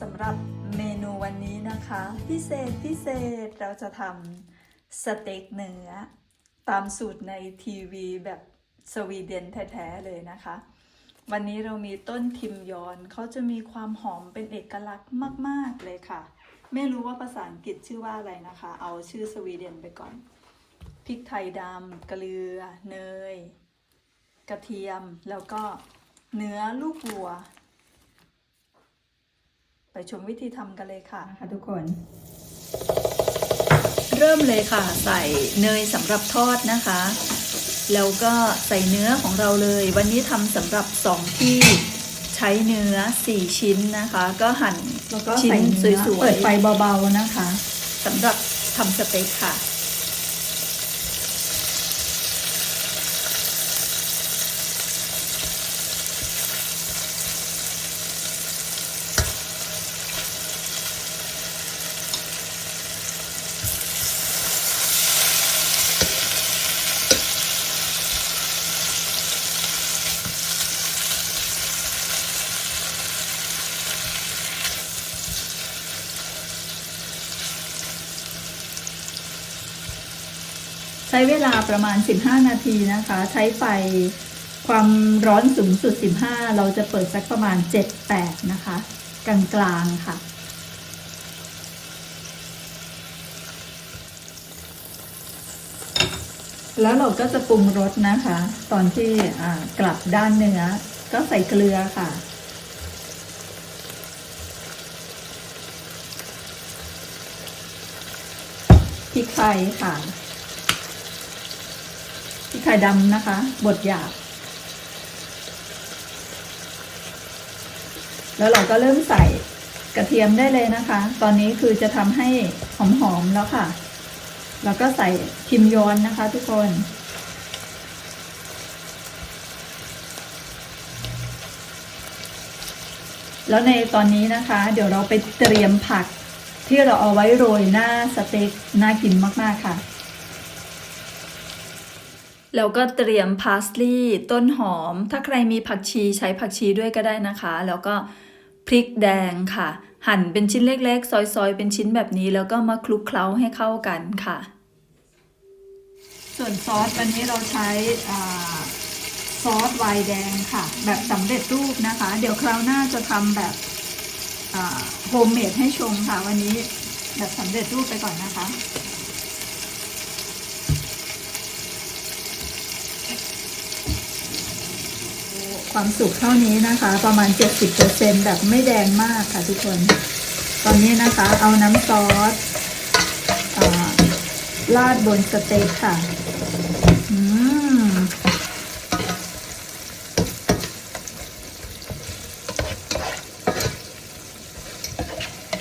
สำหรับเมนูวันนี้นะคะ พิเศษพิเศษเราจะทำสเต็กเนื้อ ตามสูตรในทีวีแบบสวีเดนแท้ๆเลยนะคะ วันนี้เรามีต้นทิมยอนเขาจะมีความหอมเป็นเอกลักษณ์มากๆเลยค่ะ ไม่รู้ว่าภาษาอังกฤษชื่อว่าอะไรนะคะ เอาชื่อสวีเดนไปก่อนพริกไทยดำเกลือ เนย กระเทียมแล้วก็เนื้อลูกวัว ไปชมวิธีทำกันเลยค่ะนะคะทุกคน เริ่มเลยค่ะ ใส่เนยสำหรับทอดนะคะ แล้วก็ใส่เนื้อของเราเลย วันนี้ทำสำหรับสองที่ใช้เนื้อ4ชิ้นนะคะ ก็หั่นแล้วก็ชิ้นใส่เนื้อสวยๆเปิดไฟเบาๆนะคะสำหรับทำสเต็กค่ะ ช้เวลาประมาณ 15 นาทีนะคะ ใช้ไฟความร้อนสูงสุด 15 เราจะเปิดสักประมาณ 7-8 นะคะ กลางๆค่ะแล้วเราก็จะปรุงรสนะคะ ตอนที่กลับด้านเนื้อก็ใส่เกลือค่ะ พริกไทยค่ะ ไทยดำนะคะ บดหยาบ แล้วเราก็เริ่มใส่กระเทียมได้เลยนะคะ ตอนนี้คือจะทำให้หอมๆแล้วค่ะ แล้วก็ใส่คิมยอนนะคะทุกคนแล้วในตอนนี้นะคะ เดี๋ยวเราไปเตรียมผักที่เราเอาไว้โรยหน้าสเต็กน่ากินมาก ๆ ค่ะ แล้วก็เตรียมพาสลีย์ต้นหอม ถ้าใครมีผักชีใช้ผักชีด้วยก็ได้นะคะ แล้วก็พริกแดงค่ะ หั่นเป็นชิ้นเล็กๆ ซอยๆ เป็นชิ้นแบบนี้ แล้วก็มาคลุกเคล้าให้เข้ากันค่ะ ส่วนซอสวันนี้เราใช้ซอสไวน์แดงค่ะ แบบสำเร็จรูปนะคะ เดี๋ยวคราวหน้าจะทำแบบโฮมเมดให้ชมค่ะ วันนี้แบบสำเร็จรูปไปก่อนนะคะ ความสุกเท่านี้นะคะ ประมาณ 70%แบบไม่แดงมากค่ะทุกคน ตอนนี้นะคะเอาน้ำซอสอ่าราดบนสเต็กค่ะ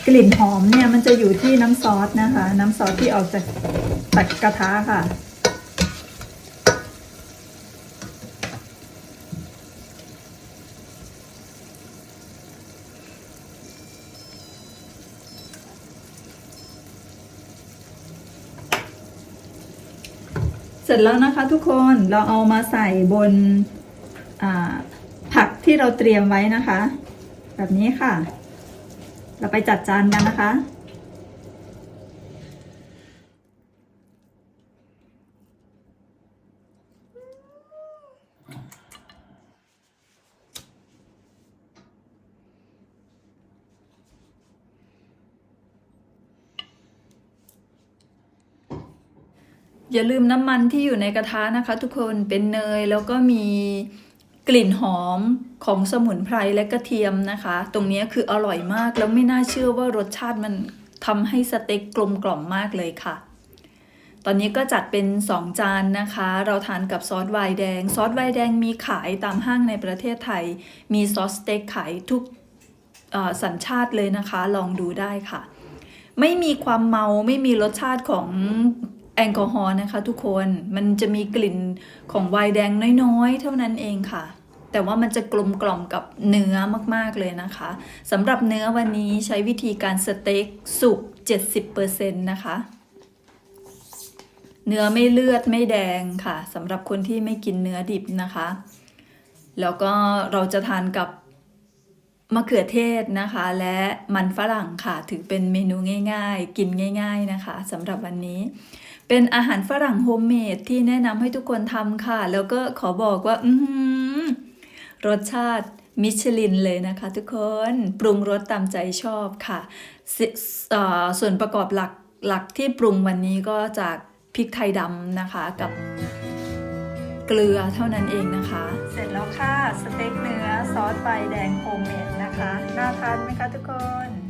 กลิ่นหอมเนี่ยมันจะอยู่ที่น้ำซอสนะคะ น้ำซอสที่ออกจากตักกระทะค่ะ ร็จแล้วนะคะทุกคนเราเอามาใส่บนผักที่เราเตรียมไว้นะคะ แบบนี้ค่ะ เราไปจัดจานกันนะคะ อย่าลืมน้ำมันที่อยู่ในกระทะนะคะทุกคนเป็นเนยแล้วก็มีกลิ่นหอมของสมุนไพรและกระเทียมนะคะ ตรงนี้คืออร่อยมากแล้วไม่น่าเชื่อว่ารสชาติมันทำให้สเต็กกลมกล่อมมากเลยค่ะ ตอนนี้ก็จัดเป็น 2 จานนะคะ เราทานกับซอสไวน์แดง ซอสไวน์แดงมีขายตามห้างในประเทศไทย มีซอสสเต็กขายทุกสัญชาติเลยนะคะ ลองดูได้ค่ะ ไม่มีความเมาไม่มีรสชาติของ แอลกอฮอล์นะคะทุกคนมันจะมีกลิ่นของไวน์แดงน้อยๆ เท่านั้นเองค่ะ แต่ว่ามันจะกลมกล่อมกับเนื้อมากๆเลยนะคะสำหรับเนื้อวันนี้ใช้วิธีการสเต็กสุก 70%นะคะ เนื้อไม่เลือดไม่แดงค่ะสำหรับคนที่ไม่กินเนื้อดิบนะคะ แล้วก็เราจะทานกับ มะเขือเทศนะคะ และมันฝรั่งค่ะ ถือเป็นเมนูง่าย ๆ กินง่าย ๆนะคะสำหรับวันนี้ เป็นอาหารฝรั่งโฮมเมดที่แนะนำให้ทุกคนทำค่ะ แล้วก็ขอบอกว่า อืรสชาติมิชลินเลยนะคะทุกคนปรุงรสตามใจชอบค่ะสิเอ่อส่วนประกอบหลักหลักที่ปรุงวันนี้ก็จากพริกไทยดำนะคะกับเกลือเท่านั้นเองนะคะ เสร็จแล้วค่ะ สเต็กเนื้อ ซอสใบแดงโฮมเมดนะคะ น่าทานไหมคะทุกคน